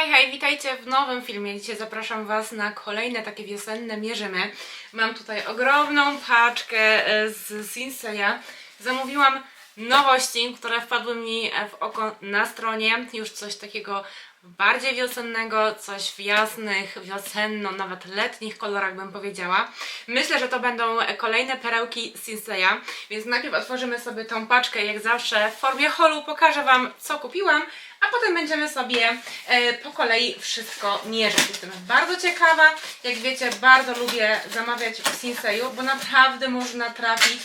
Hej, hej, witajcie w nowym filmie. Dzisiaj zapraszam Was na kolejne takie wiosenne mierzymy. Mam tutaj ogromną paczkę e, z Sinseya. Zamówiłam nowości, które wpadły mi w oko na stronie. Już coś takiego bardziej wiosennego, coś w jasnych, wiosenno, nawet letnich kolorach bym powiedziała. Myślę, że to będą kolejne perełki Sinseya, więc najpierw otworzymy sobie tą paczkę, jak zawsze w formie holu. Pokażę Wam, co kupiłam, a potem będziemy sobie e, po kolei wszystko mierzyć. Jestem bardzo ciekawa. Jak wiecie, bardzo lubię zamawiać w Sinseyu, bo naprawdę można trafić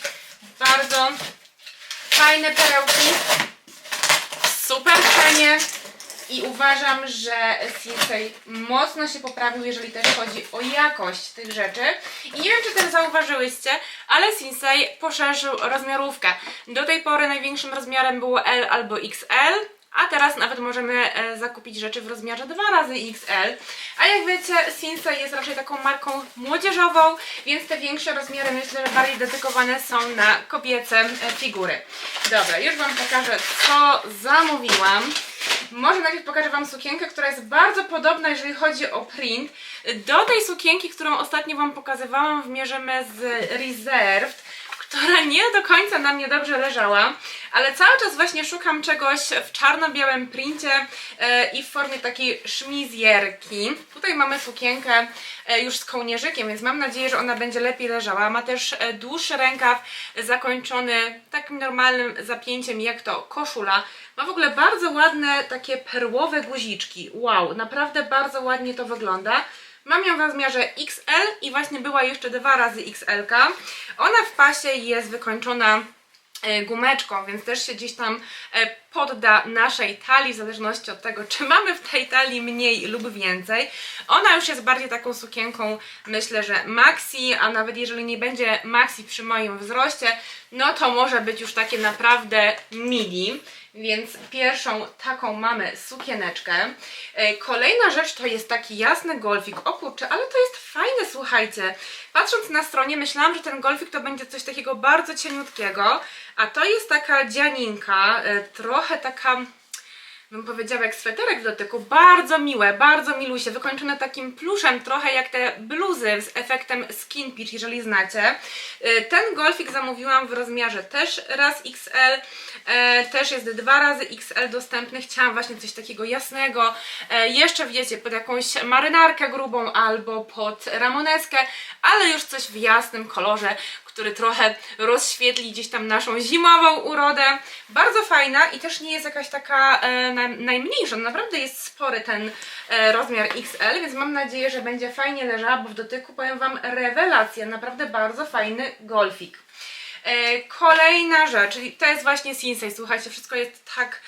bardzo fajne perełki w super cenie i uważam, że Sinsei mocno się poprawił, jeżeli też chodzi o jakość tych rzeczy. I nie wiem, czy też zauważyłyście, ale Sinsei poszerzył rozmiarówkę. Do tej pory największym rozmiarem było L albo XL, a teraz nawet możemy e, zakupić rzeczy w rozmiarze 2 razy XL. A jak wiecie, Sinsei jest raczej taką marką młodzieżową, więc te większe rozmiary myślę, że bardziej dedykowane są na kobiece e, figury. Dobra, już Wam pokażę, co zamówiłam. Może najpierw pokażę Wam sukienkę, która jest bardzo podobna, jeżeli chodzi o print. Do tej sukienki, którą ostatnio Wam pokazywałam, wmierzymy z Reserved która nie do końca na mnie dobrze leżała, ale cały czas właśnie szukam czegoś w czarno-białym princie e, i w formie takiej szmizjerki. Tutaj mamy sukienkę e, już z kołnierzykiem, więc mam nadzieję, że ona będzie lepiej leżała. Ma też e, dłuższy rękaw zakończony takim normalnym zapięciem jak to koszula. Ma w ogóle bardzo ładne takie perłowe guziczki. Wow, naprawdę bardzo ładnie to wygląda. Mam ją w rozmiarze XL i właśnie była jeszcze dwa razy XL. -ka. Ona w pasie jest wykończona e, gumeczką, więc też się gdzieś tam e, podda naszej talii, w zależności od tego, czy mamy w tej talii mniej lub więcej. Ona już jest bardziej taką sukienką, myślę, że maxi, a nawet jeżeli nie będzie maxi przy moim wzroście, no to może być już takie naprawdę midi. Więc pierwszą taką mamy sukieneczkę. E, Kolejna rzecz to jest taki jasny golfik. O kurczę, ale to jest fajne, słuchajcie. Patrząc na stronie myślałam, że ten golfik to będzie coś takiego bardzo cieniutkiego, a to jest taka dzianinka, e, trochę taka bym powiedziała jak sweterek w dotyku, bardzo miłe, bardzo milusie, wykończone takim pluszem, trochę jak te bluzy z efektem skin peach, jeżeli znacie. Y, Ten golfik zamówiłam w rozmiarze też raz XL, e, też jest dwa razy XL dostępny, chciałam właśnie coś takiego jasnego, e, jeszcze wiecie, pod jakąś marynarkę grubą albo pod ramoneskę, ale już coś w jasnym kolorze, który trochę rozświetli gdzieś tam naszą zimową urodę. Bardzo fajna i też nie jest jakaś taka e, naj, najmniejsza. Naprawdę jest spory ten e, rozmiar XL, więc mam nadzieję, że będzie fajnie leżała, bo w dotyku powiem Wam rewelacja. Naprawdę bardzo fajny golfik. E, kolejna rzecz, czyli to jest właśnie Sinsei. Słuchajcie, wszystko jest tak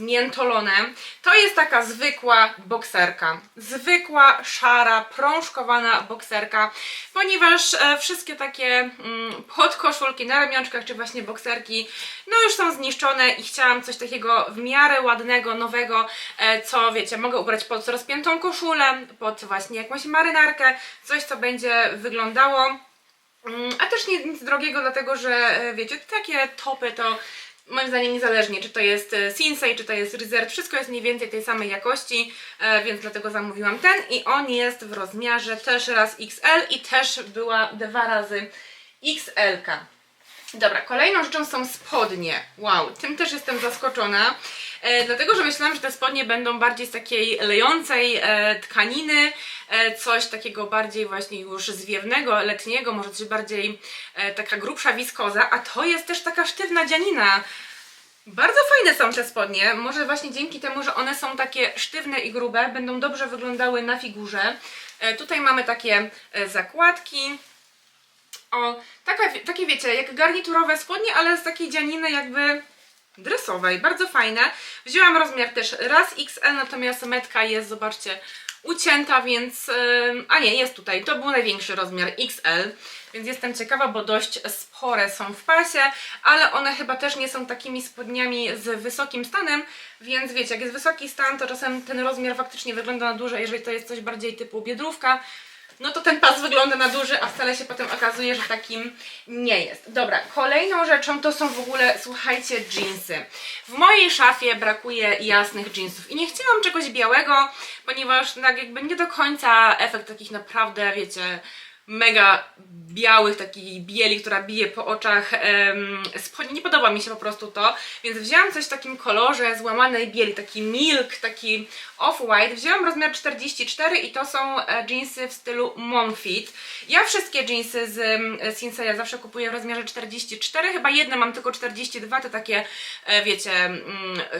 zmiętolone. To jest taka zwykła bokserka. Zwykła, szara, prążkowana bokserka, ponieważ e, wszystkie takie mm, podkoszulki na ramionczkach, czy właśnie bokserki, no już są zniszczone i chciałam coś takiego w miarę ładnego, nowego, e, co wiecie, mogę ubrać pod rozpiętą koszulę, pod właśnie jakąś marynarkę, coś co będzie wyglądało Mm, A też nie, nic drogiego, dlatego że e, wiecie, takie topy to moim zdaniem niezależnie, czy to jest e, Sinsei, czy to jest Reserve, wszystko jest mniej więcej tej samej jakości, e, więc dlatego zamówiłam ten i on jest w rozmiarze też raz XL i też była dwa razy XL. -ka. Dobra, kolejną rzeczą są spodnie. Wow, tym też jestem zaskoczona, e, dlatego że myślałam, że te spodnie będą bardziej z takiej lejącej tkaniny, coś takiego bardziej właśnie już zwiewnego, letniego, może coś bardziej e, taka grubsza wiskoza, a to jest też taka sztywna dzianina. Bardzo fajne są te spodnie, może właśnie dzięki temu, że one są takie sztywne i grube, będą dobrze wyglądały na figurze. E, tutaj mamy takie e, zakładki, o, taka, takie wiecie, jak garniturowe spodnie, ale z takiej dzianiny jakby dresowej, bardzo fajne. Wzięłam rozmiar też raz XL, natomiast metka jest, zobaczcie, ucięta, więc, a nie, jest tutaj, to był największy rozmiar XL, więc jestem ciekawa, bo dość spore są w pasie, ale one chyba też nie są takimi spodniami z wysokim stanem, więc wiecie, jak jest wysoki stan, to czasem ten rozmiar faktycznie wygląda na duże, jeżeli to jest coś bardziej typu biedrówka, no to ten pas wygląda na duży, a wcale się potem okazuje, że takim nie jest. Dobra, kolejną rzeczą to są w ogóle, słuchajcie, jeansy. W mojej szafie brakuje jasnych jeansów i nie chciałam czegoś białego, ponieważ tak jakby nie do końca efekt takich naprawdę, wiecie, mega białych, takiej bieli, która bije po oczach. nie podoba mi się po prostu to, więc wzięłam coś w takim kolorze złamanej bieli, taki milk, taki off-white. Wzięłam rozmiar 44 i to są jeansy w stylu Momfit. Ja wszystkie jeansy z Sinseya zawsze kupuję w rozmiarze 44, chyba jedne mam tylko 42, te takie, e, wiecie, mm,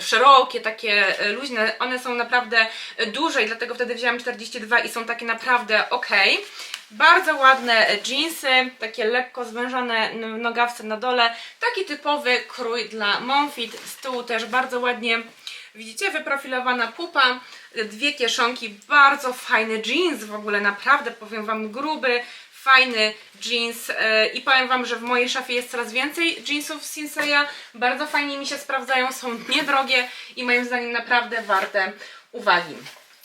szerokie, takie e, luźne. One są naprawdę duże i dlatego wtedy wzięłam 42 i są takie naprawdę ok. Bardzo ładne e, jeansy, takie lekko zwężone nogawce na dole. Taki typowy krój dla Monfit. Z tyłu też bardzo ładnie, widzicie, wyprofilowana pupa. Dwie kieszonki, bardzo fajny jeans w ogóle, naprawdę powiem Wam gruby, fajny jeans e, i powiem Wam, że w mojej szafie jest coraz więcej jeansów Sinseya. Bardzo fajnie mi się sprawdzają, są niedrogie i moim zdaniem naprawdę warte uwagi.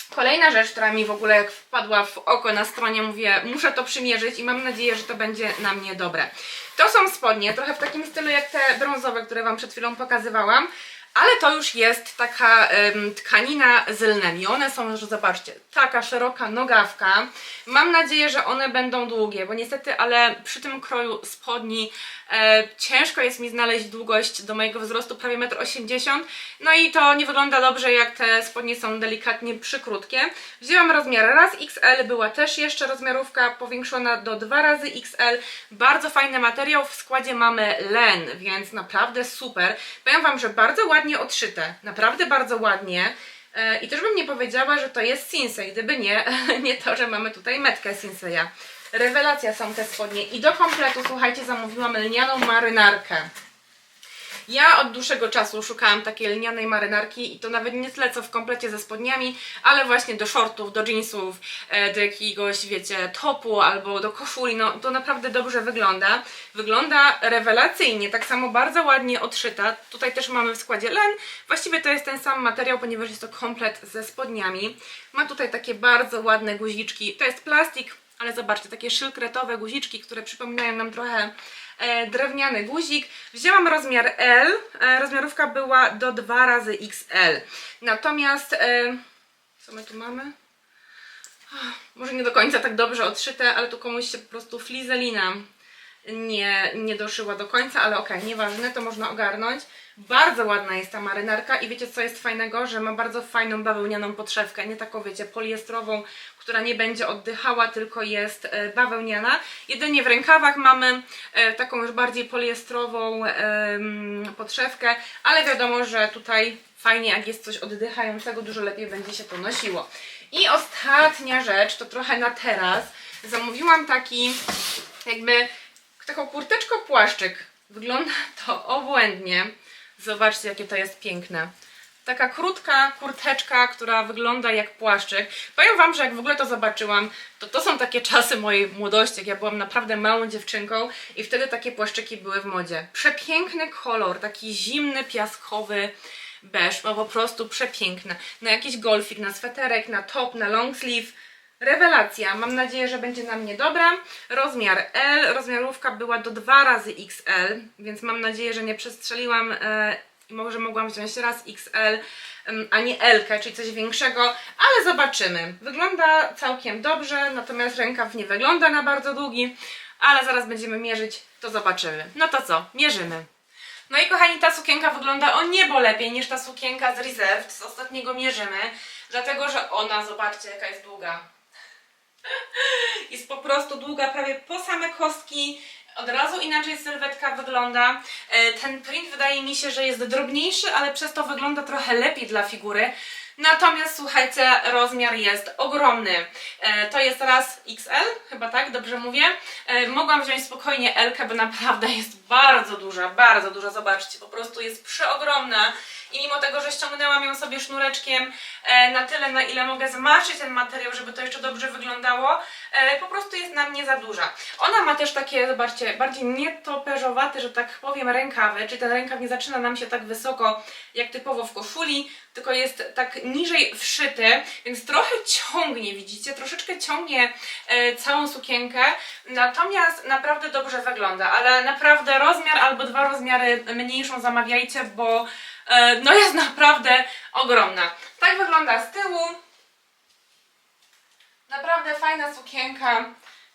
Kolejna rzecz, która mi w ogóle jak wpadła w oko na stronie, mówię, muszę to przymierzyć i mam nadzieję, że to będzie na mnie dobre. To są spodnie, trochę w takim stylu jak te brązowe, które Wam przed chwilą pokazywałam, ale to już jest taka em, tkanina z lnem i one są, że zobaczcie, taka szeroka nogawka. Mam nadzieję, że one będą długie, bo niestety, ale przy tym kroju spodni ciężko jest mi znaleźć długość do mojego wzrostu prawie 1,80 m. No i to nie wygląda dobrze, jak te spodnie są delikatnie przykrótkie. Wzięłam rozmiar raz XL, była też jeszcze rozmiarówka powiększona do 2 razy XL. Bardzo fajny materiał, w składzie mamy len, więc naprawdę super. Powiem Wam, że bardzo ładnie odszyte, naprawdę bardzo ładnie. E, I też bym nie powiedziała, że to jest Sinsei, gdyby nie, nie to, że mamy tutaj metkę Sinseya. Rewelacja są te spodnie. I do kompletu, słuchajcie, zamówiłam lnianą marynarkę. Ja od dłuższego czasu szukałam takiej lnianej marynarki i to nawet nie tyle co w komplecie ze spodniami, ale właśnie do shortów, do jeansów, e, do jakiegoś, wiecie, topu albo do koszuli, no to naprawdę dobrze wygląda. Wygląda rewelacyjnie, tak samo bardzo ładnie odszyta. Tutaj też mamy w składzie len. Właściwie to jest ten sam materiał, ponieważ jest to komplet ze spodniami. Ma tutaj takie bardzo ładne guziczki. To jest plastik, ale zobaczcie, takie szylkretowe guziczki, które przypominają nam trochę e, drewniany guzik. Wzięłam rozmiar L, e, rozmiarówka była do 2 razy XL. Natomiast, e, co my tu mamy? Może nie do końca tak dobrze odszyte, ale tu komuś się po prostu flizelina nie, nie doszyła do końca, ale okej, nieważne, to można ogarnąć. Bardzo ładna jest ta marynarka i wiecie co jest fajnego, że ma bardzo fajną bawełnianą podszewkę, nie taką wiecie poliestrową, która nie będzie oddychała, tylko jest e, bawełniana. Jedynie w rękawach mamy e, taką już bardziej poliestrową podszewkę, ale wiadomo, że tutaj fajnie jak jest coś oddychającego, dużo lepiej będzie się to nosiło. I ostatnia rzecz, to trochę na teraz, zamówiłam taki jakby taką kurteczką płaszczyk. Wygląda to obłędnie. Zobaczcie, jakie to jest piękne. Taka krótka kurteczka, która wygląda jak płaszczyk. Powiem Wam, że jak w ogóle to zobaczyłam, to to są takie czasy mojej młodości, jak ja byłam naprawdę małą dziewczynką i wtedy takie płaszczyki były w modzie. Przepiękny kolor, taki zimny, piaskowy beż, no po prostu przepiękne. Na jakiś golfik, na sweterek, na top, na long sleeve. Rewelacja, mam nadzieję, że będzie na mnie dobra. Rozmiar L, rozmiarówka była do 2 razy XL, więc mam nadzieję, że nie przestrzeliłam e, może mogłam wziąć raz XL, a nie L, czyli coś większego, ale zobaczymy. Wygląda całkiem dobrze, natomiast rękaw nie wygląda na bardzo długi, ale zaraz będziemy mierzyć, to zobaczymy. No to co, mierzymy. No i kochani, ta sukienka wygląda o niebo lepiej niż ta sukienka z Reserved, z ostatniego mierzymy, dlatego że ona, zobaczcie jaka jest długa. Jest po prostu długa prawie po same kostki. Od razu inaczej sylwetka wygląda. E, Ten print wydaje mi się, że jest drobniejszy, ale przez to wygląda trochę lepiej dla figury. Natomiast słuchajcie, rozmiar jest ogromny. E, To jest raz XL, chyba tak, dobrze mówię. E, Mogłam wziąć spokojnie L, bo naprawdę jest bardzo duża, bardzo duża. Zobaczcie, po prostu jest przeogromna. I mimo tego, że ściągnęłam ją sobie sznureczkiem e, na tyle, na ile mogę zmaszyć ten materiał, żeby to jeszcze dobrze wyglądało, e, po prostu jest na mnie za duża. Ona ma też takie, zobaczcie, bardziej nietoperzowate, że tak powiem, rękawy, czyli ten rękaw nie zaczyna nam się tak wysoko, jak typowo w koszuli, tylko jest tak niżej wszyty, więc trochę ciągnie, widzicie, troszeczkę ciągnie e, całą sukienkę, natomiast naprawdę dobrze wygląda, ale naprawdę rozmiar albo dwa rozmiary mniejszą zamawiajcie, bo no jest naprawdę ogromna. Tak wygląda z tyłu. Naprawdę fajna sukienka,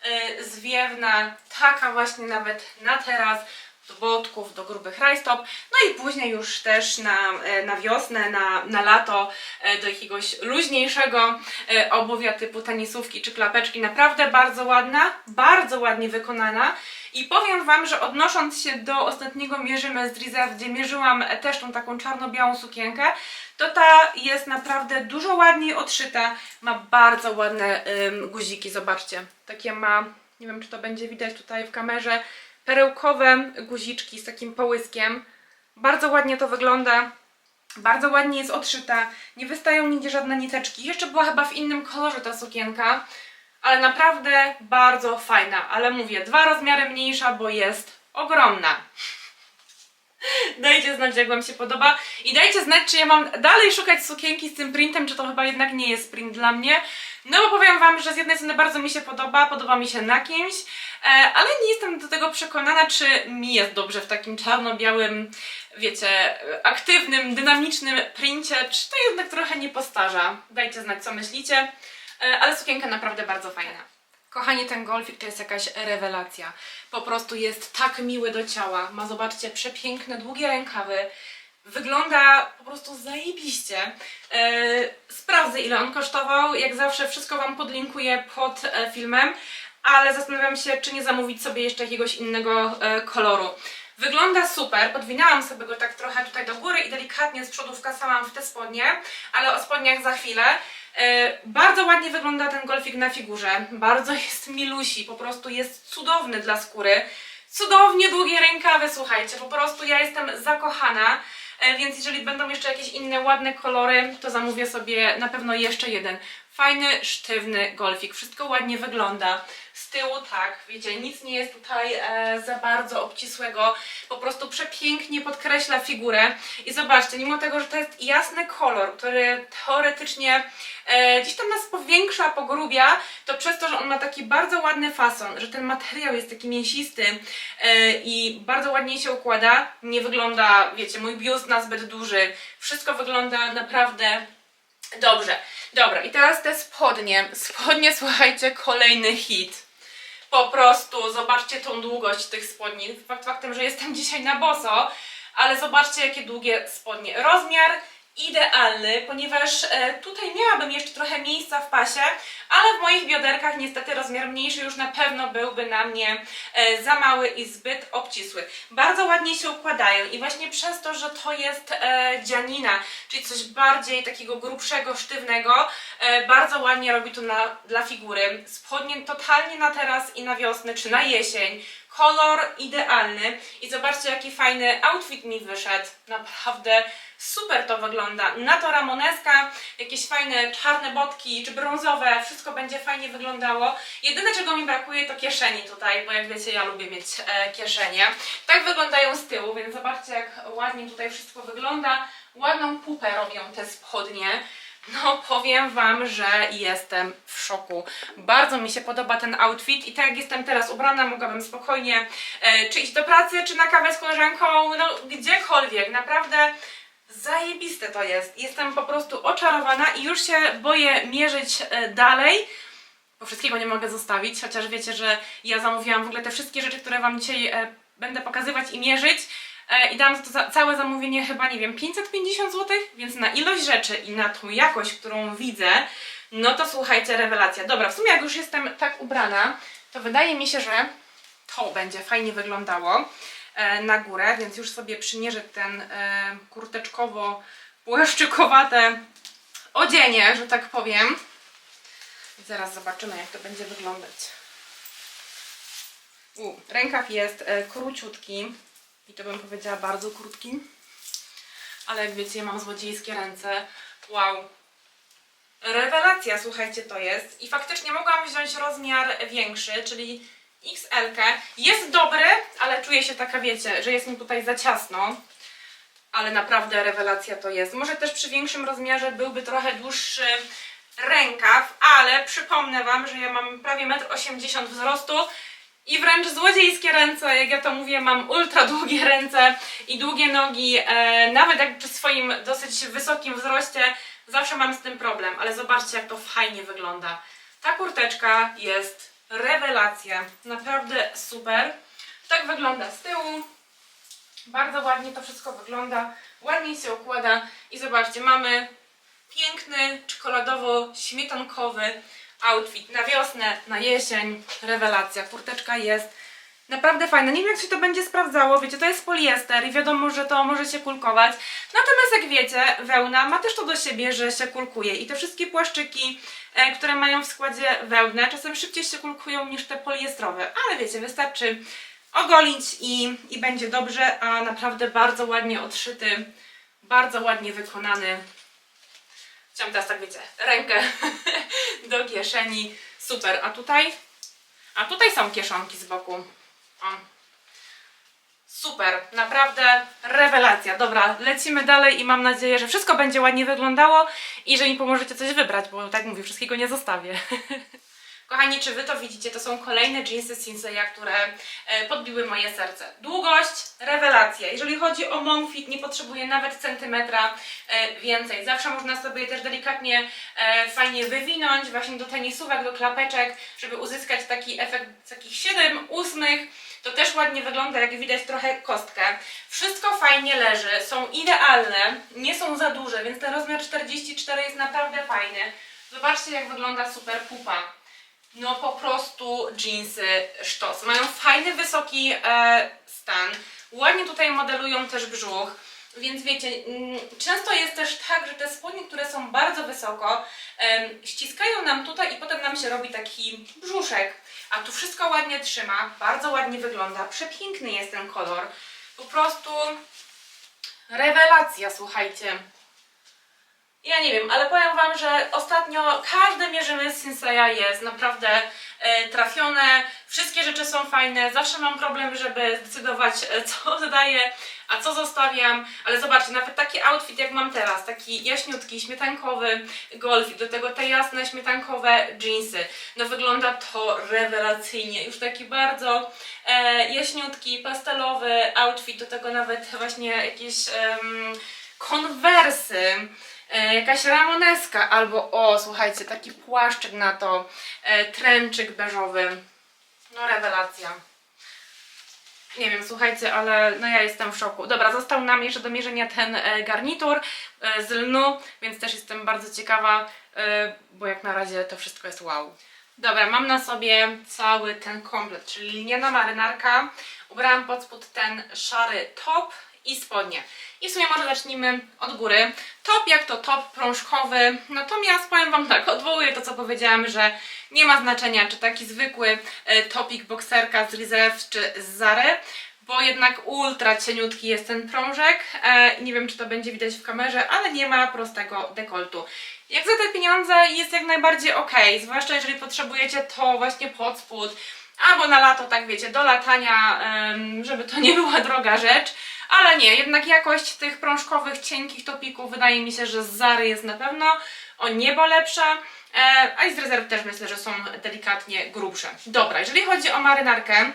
y, zwiewna, taka właśnie nawet na teraz, do botków, do grubych rajstop, no i później już też na, e, na wiosnę, na, na lato e, do jakiegoś luźniejszego e, obuwia typu tenisówki czy klapeczki. Naprawdę bardzo ładna, bardzo ładnie wykonana i powiem Wam, że odnosząc się do ostatniego mierzymy z Driza, gdzie mierzyłam też tą taką czarno-białą sukienkę, to ta jest naprawdę dużo ładniej odszyta, ma bardzo ładne ym, guziki, zobaczcie, takie ma, nie wiem czy to będzie widać tutaj w kamerze, perełkowe guziczki z takim połyskiem, bardzo ładnie to wygląda, bardzo ładnie jest odszyta, nie wystają nigdzie żadne niteczki, jeszcze była chyba w innym kolorze ta sukienka, ale naprawdę bardzo fajna, ale mówię, dwa rozmiary mniejsza, bo jest ogromna. Dajcie znać, jak Wam się podoba. I dajcie znać, czy ja mam dalej szukać sukienki z tym printem, czy to chyba jednak nie jest print dla mnie. No bo powiem Wam, że z jednej strony bardzo mi się podoba, podoba mi się na kimś, e, ale nie jestem do tego przekonana, czy mi jest dobrze w takim czarno-białym, wiecie, aktywnym, dynamicznym princie, czy to jednak trochę nie postarza. Dajcie znać, co myślicie. E, ale sukienka naprawdę bardzo fajna. Kochani, ten golfik to jest jakaś rewelacja. Po prostu jest tak miły do ciała. Ma, zobaczcie, przepiękne, długie rękawy. Wygląda po prostu zajebiście. E, sprawdzę, ile on kosztował. Jak zawsze, wszystko Wam podlinkuję pod e, filmem, ale zastanawiam się, czy nie zamówić sobie jeszcze jakiegoś innego koloru. Wygląda super, podwinęłam sobie go tak trochę tutaj do góry i delikatnie z przodu wkasałam w te spodnie, ale o spodniach za chwilę. E, bardzo ładnie wygląda ten golfik na figurze, bardzo jest milusi, po prostu jest cudowny dla skóry. Cudownie długie rękawy, słuchajcie, po prostu ja jestem zakochana. E, Więc jeżeli będą jeszcze jakieś inne ładne kolory, to zamówię sobie na pewno jeszcze jeden. Fajny, sztywny golfik. Wszystko ładnie wygląda. Z tyłu tak, wiecie, nic nie jest tutaj e, za bardzo obcisłego. Po prostu przepięknie podkreśla figurę. I zobaczcie, mimo tego, że to jest jasny kolor, który teoretycznie e, gdzieś tam nas powiększa, pogrubia, to przez to, że on ma taki bardzo ładny fason, że ten materiał jest taki mięsisty e, i bardzo ładnie się układa, nie wygląda, wiecie, mój biust na zbyt duży. Wszystko wygląda naprawdę Dobrze, dobra, i teraz te spodnie. Spodnie, słuchajcie, kolejny hit. Po prostu zobaczcie tą długość tych spodni. Fakt faktem, że jestem dzisiaj na boso, ale zobaczcie, jakie długie spodnie. Rozmiar idealny, ponieważ e, tutaj miałabym jeszcze trochę miejsca w pasie, ale w moich bioderkach niestety rozmiar mniejszy już na pewno byłby na mnie e, za mały i zbyt obcisły. Bardzo ładnie się układają i właśnie przez to, że to jest e, dzianina, czyli coś bardziej takiego grubszego, sztywnego, bardzo ładnie robi to na, dla figury. Spodnie totalnie na teraz i na wiosnę, czy na jesień. Kolor idealny i zobaczcie jaki fajny outfit mi wyszedł. Naprawdę super to wygląda. Na to ramoneska, jakieś fajne czarne botki czy brązowe, wszystko będzie fajnie wyglądało. Jedyne czego mi brakuje to kieszeni tutaj, bo jak wiecie ja lubię mieć e, kieszenie. Tak wyglądają z tyłu, więc zobaczcie jak ładnie tutaj wszystko wygląda. Ładną pupę robią te spodnie. No, powiem Wam, że jestem w szoku. Bardzo mi się podoba ten outfit i tak jak jestem teraz ubrana, mogłabym spokojnie e, czy iść do pracy, czy na kawę z koleżanką, no gdziekolwiek. Naprawdę zajebiste to jest. Jestem po prostu oczarowana i już się boję mierzyć e, dalej, bo wszystkiego nie mogę zostawić, chociaż wiecie, że ja zamówiłam w ogóle te wszystkie rzeczy, które Wam dzisiaj e, będę pokazywać i mierzyć. E, I dałam za to całe zamówienie chyba, nie wiem, 550 zł, więc na ilość rzeczy i na tą jakość, którą widzę, no to słuchajcie, rewelacja. Dobra, w sumie jak już jestem tak ubrana, to wydaje mi się, że to będzie fajnie wyglądało na górę, więc już sobie przymierzę ten e, kurteczkowo-płaszczykowate odzienie, że tak powiem. I zaraz zobaczymy, jak to będzie wyglądać. U, rękaw jest e, króciutki i to bym powiedziała bardzo krótki. ale jak wiecie, mam złodziejskie ręce. Wow. Rewelacja, słuchajcie, to jest. I faktycznie mogłam wziąć rozmiar większy, czyli XL. -kę. Jest dobry, ale czuję się taka, wiecie, że jest mi tutaj za ciasno. Ale naprawdę rewelacja to jest. Może też przy większym rozmiarze byłby trochę dłuższy rękaw, ale przypomnę Wam, że ja mam prawie 1,80 m wzrostu i wręcz złodziejskie ręce, jak ja to mówię, mam ultra długie ręce i długie nogi, e, nawet jak przy swoim dosyć wysokim wzroście zawsze mam z tym problem, ale zobaczcie jak to fajnie wygląda. Ta kurteczka jest rewelacja, naprawdę super. Tak wygląda z tyłu, bardzo ładnie to wszystko wygląda, ładnie się układa. I zobaczcie, mamy piękny, czekoladowo-śmietankowy outfit. Na wiosnę, na jesień, rewelacja. Kurteczka jest naprawdę fajna. Nie wiem, jak się to będzie sprawdzało. Wiecie, to jest poliester i wiadomo, że to może się kulkować. Natomiast jak wiecie, wełna ma też to do siebie, że się kulkuje. I te wszystkie płaszczyki, e, które mają w składzie wełnę, czasem szybciej się kulkują niż te poliestrowe. Ale wiecie, wystarczy ogolić i, i będzie dobrze, a naprawdę bardzo ładnie odszyty, bardzo ładnie wykonany Chciałam teraz tak, wiecie, rękę do kieszeni. Super. A tutaj? A tutaj są kieszonki z boku. O. Super. Naprawdę rewelacja. Dobra, lecimy dalej i mam nadzieję, że wszystko będzie ładnie wyglądało i że mi pomożecie coś wybrać, bo tak mówię, wszystkiego nie zostawię. Kochani, czy Wy to widzicie? To są kolejne jeansy Sinseya, które e, podbiły moje serce. Długość, rewelacja. Jeżeli chodzi o Monfit, nie potrzebuję nawet centymetra e, więcej. Zawsze można sobie też delikatnie, e, fajnie wywinąć właśnie do tenisówek, do klapeczek, żeby uzyskać taki efekt takich 7 ósmych. To też ładnie wygląda, jak widać trochę kostkę. Wszystko fajnie leży, są idealne, nie są za duże, więc ten rozmiar 44 jest naprawdę fajny. Zobaczcie, jak wygląda super pupa. No po prostu jeansy sztos. Mają fajny, wysoki e, stan. Ładnie tutaj modelują też brzuch. Więc wiecie, mm, często jest też tak, że te spodnie, które są bardzo wysoko, em, ściskają nam tutaj i potem nam się robi taki brzuszek. A tu wszystko ładnie trzyma, bardzo ładnie wygląda. Przepiękny jest ten kolor. Po prostu rewelacja, słuchajcie. Ja nie wiem, ale powiem Wam, że ostatnio każde mierzymy z Sinseya jest naprawdę e, trafione. Wszystkie rzeczy są fajne. Zawsze mam problem, żeby zdecydować, e, co dodaję, a co zostawiam. Ale zobaczcie, nawet taki outfit jak mam teraz, taki jaśniutki, śmietankowy golf i do tego te jasne, śmietankowe jeansy. No wygląda to rewelacyjnie. Już taki bardzo e, jaśniutki, pastelowy outfit, do tego nawet właśnie jakieś konwersy. Jakaś ramoneska albo o, słuchajcie, taki płaszczyk na to, e, tręczyk beżowy. No rewelacja. Nie wiem, słuchajcie, ale no ja jestem w szoku. Dobra, został nam jeszcze do mierzenia ten e, garnitur e, z lnu, więc też jestem bardzo ciekawa, e, bo jak na razie to wszystko jest wow. Dobra, mam na sobie cały ten komplet, czyli liniana marynarka. Ubrałam pod spód ten szary top i spodnie. I w sumie może zacznijmy od góry. Top jak to top prążkowy, natomiast powiem Wam tak, odwołuję to co powiedziałam, że nie ma znaczenia czy taki zwykły e, topik bokserka z Reserve czy z Zary, bo jednak ultra cieniutki jest ten prążek. E, nie wiem czy to będzie widać w kamerze, ale nie ma prostego dekoltu. Jak za te pieniądze jest jak najbardziej ok, zwłaszcza jeżeli potrzebujecie to właśnie pod spód, albo na lato, tak wiecie, do latania, żeby to nie była droga rzecz. Ale nie, jednak jakość tych prążkowych, cienkich topików wydaje mi się, że z Zary jest na pewno o niebo lepsza. E, a i z rezerw też myślę, że są delikatnie grubsze. Dobra, jeżeli chodzi o marynarkę,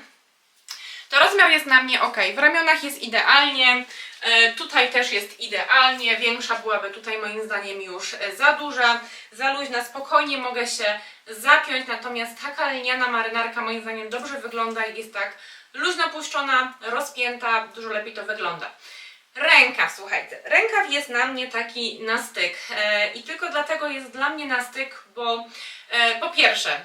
to rozmiar jest na mnie ok. W ramionach jest idealnie, e, tutaj też jest idealnie. Większa byłaby tutaj moim zdaniem już e, za duża, za luźna. Spokojnie mogę się zapiąć, natomiast taka liniana marynarka moim zdaniem dobrze wygląda i jest tak luźno puszczona, rozpięta, dużo lepiej to wygląda. Rękaw, słuchajcie, rękaw jest na mnie taki na styk e, i tylko dlatego jest dla mnie na styk, bo e, po pierwsze, e,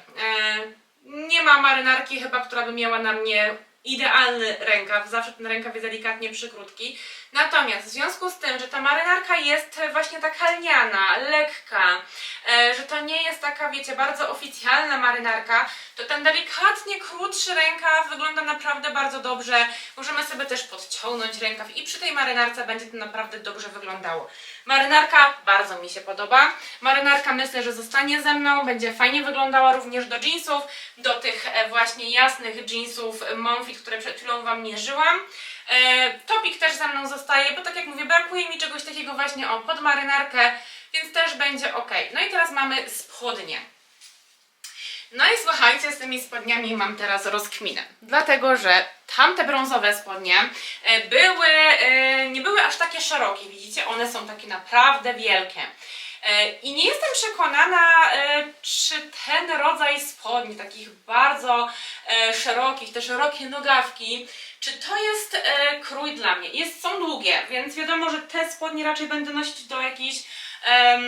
nie ma marynarki chyba, która by miała na mnie idealny rękaw, zawsze ten rękaw jest delikatnie przykrótki, Natomiast w związku z tym, że ta marynarka jest właśnie taka lniana, lekka, e, że to nie jest taka, wiecie, bardzo oficjalna marynarka, to ten delikatnie krótszy rękaw wygląda naprawdę bardzo dobrze. Możemy sobie też podciągnąć rękaw i przy tej marynarce będzie to naprawdę dobrze wyglądało. Marynarka bardzo mi się podoba. Marynarka myślę, że zostanie ze mną, będzie fajnie wyglądała również do jeansów, do tych e, właśnie jasnych jeansów Monfit, które przed chwilą Wam mierzyłam. E, topik też ze mną zostaje, bo tak jak mówię, brakuje mi czegoś takiego właśnie o pod marynarkę, więc też będzie ok. No i teraz mamy spodnie. No i słuchajcie, z tymi spodniami mam teraz rozkminę. Dlatego, że tamte brązowe spodnie e, były, e, nie były aż takie szerokie, widzicie? One są takie naprawdę wielkie. E, I nie jestem przekonana, czy ten rodzaj spodni, takich bardzo szerokich, te szerokie nogawki, czy to jest e, krój dla mnie. Jest, są długie, więc wiadomo, że te spodnie raczej będę nosić do jakichś em,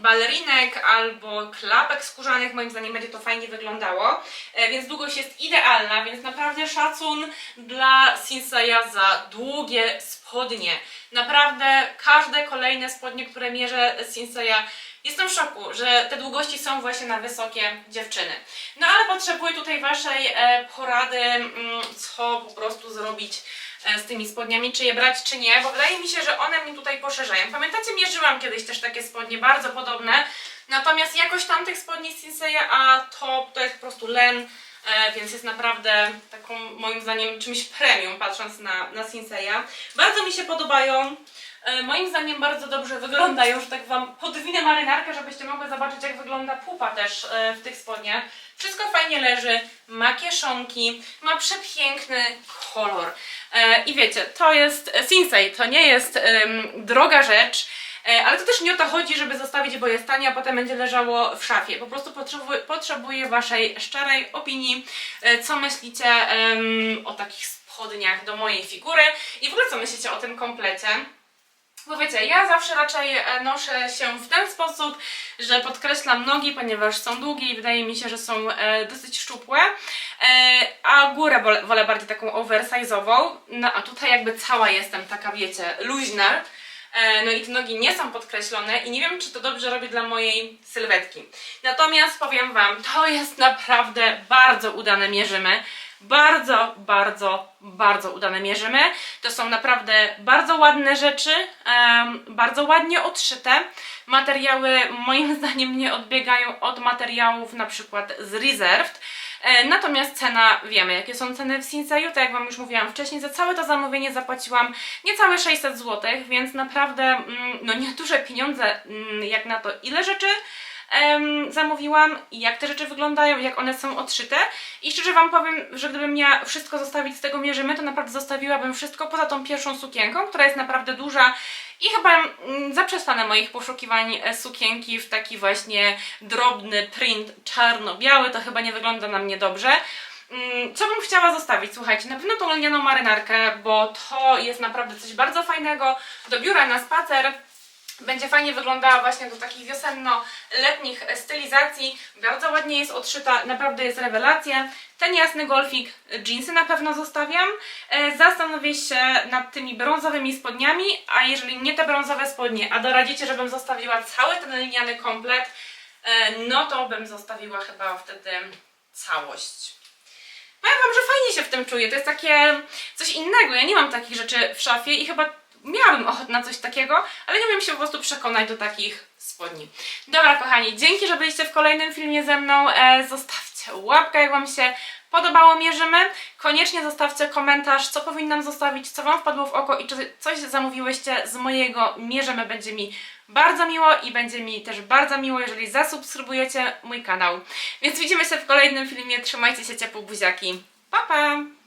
balerinek albo klapek skórzanych, moim zdaniem będzie to fajnie wyglądało, e, więc długość jest idealna, więc naprawdę szacun dla Sinseya za długie spodnie. Naprawdę każde kolejne spodnie, które mierzę z Sinseya, jestem w szoku, że te długości są właśnie na wysokie dziewczyny. No ale potrzebuję tutaj Waszej e, porady, mm, co po prostu zrobić e, z tymi spodniami, czy je brać, czy nie, bo wydaje mi się, że one mnie tutaj poszerzają. Pamiętacie, mierzyłam kiedyś też takie spodnie, bardzo podobne, natomiast jakość tamtych spodni Sinseya, a to, to jest po prostu len, e, więc jest naprawdę taką, moim zdaniem, czymś premium, patrząc na, na Sinseya. Bardzo mi się podobają. E, Moim zdaniem bardzo dobrze wyglądają, że tak Wam podwinę marynarkę, żebyście mogły zobaczyć jak wygląda pupa też e, w tych spodniach. Wszystko fajnie leży, ma kieszonki, ma przepiękny kolor. E, I wiecie, to jest Sinsei, to nie jest droga rzecz, ale to też nie o to chodzi, żeby zostawić, bo jest tanie, a potem będzie leżało w szafie. Po prostu potrzebuję, potrzebuję Waszej szczerej opinii, co myślicie o takich spodniach do mojej figury i w ogóle co myślicie o tym komplecie. Bo wiecie, ja zawsze raczej e, noszę się w ten sposób, że podkreślam nogi, ponieważ są długie i wydaje mi się, że są e, dosyć szczupłe, e, a górę wolę, bardziej taką oversize'ową, no a tutaj jakby cała jestem taka, wiecie, luźna, no i te nogi nie są podkreślone i nie wiem, czy to dobrze robi dla mojej sylwetki. Natomiast powiem Wam, to jest naprawdę bardzo udane mierzymy. Bardzo, bardzo, bardzo udane mierzymy. To są naprawdę bardzo ładne rzeczy, bardzo ładnie odszyte. Materiały moim zdaniem nie odbiegają od materiałów na przykład z Reserved. E, Natomiast cena, wiemy jakie są ceny w Sinseyu, tak jak Wam już mówiłam wcześniej, za całe to zamówienie zapłaciłam niecałe 600 zł, więc naprawdę mm, no nieduże pieniądze mm, jak na to ile rzeczy em, zamówiłam jak te rzeczy wyglądają, jak one są odszyte. I szczerze Wam powiem, że gdybym miała wszystko zostawić z tego mierzymy, to naprawdę zostawiłabym wszystko poza tą pierwszą sukienką, która jest naprawdę duża i chyba mm, zaprzestanę moich poszukiwań e, sukienki w taki właśnie drobny print czarno-biały, to chyba nie wygląda na mnie dobrze. Mm, Co bym chciała zostawić? Słuchajcie, na pewno tą lnianą marynarkę, bo to jest naprawdę coś bardzo fajnego do biura na spacer. Będzie fajnie wyglądała właśnie do takich wiosenno-letnich stylizacji. Bardzo ładnie jest odszyta, naprawdę jest rewelacja. Ten jasny golfik, jeansy na pewno zostawiam. E, Zastanowię się nad tymi brązowymi spodniami, a jeżeli nie te brązowe spodnie, a doradzicie, żebym zostawiła cały ten liniany komplet, e, no to bym zostawiła chyba wtedy całość. Powiem Wam, że fajnie się w tym czuję. To jest takie coś innego. Ja nie mam takich rzeczy w szafie i chyba miałabym ochotę na coś takiego, ale nie umiem się po prostu przekonać do takich spodni. Dobra, kochani, dzięki, że byliście w kolejnym filmie ze mną. E, zostawcie łapkę, jak Wam się podobało Mierzymy. Koniecznie zostawcie komentarz, co powinnam zostawić, co Wam wpadło w oko i czy coś zamówiłyście z mojego Mierzymy. Będzie mi bardzo miło i będzie mi też bardzo miło, jeżeli zasubskrybujecie mój kanał. Więc widzimy się w kolejnym filmie. Trzymajcie się ciepło, buziaki. Pa, pa!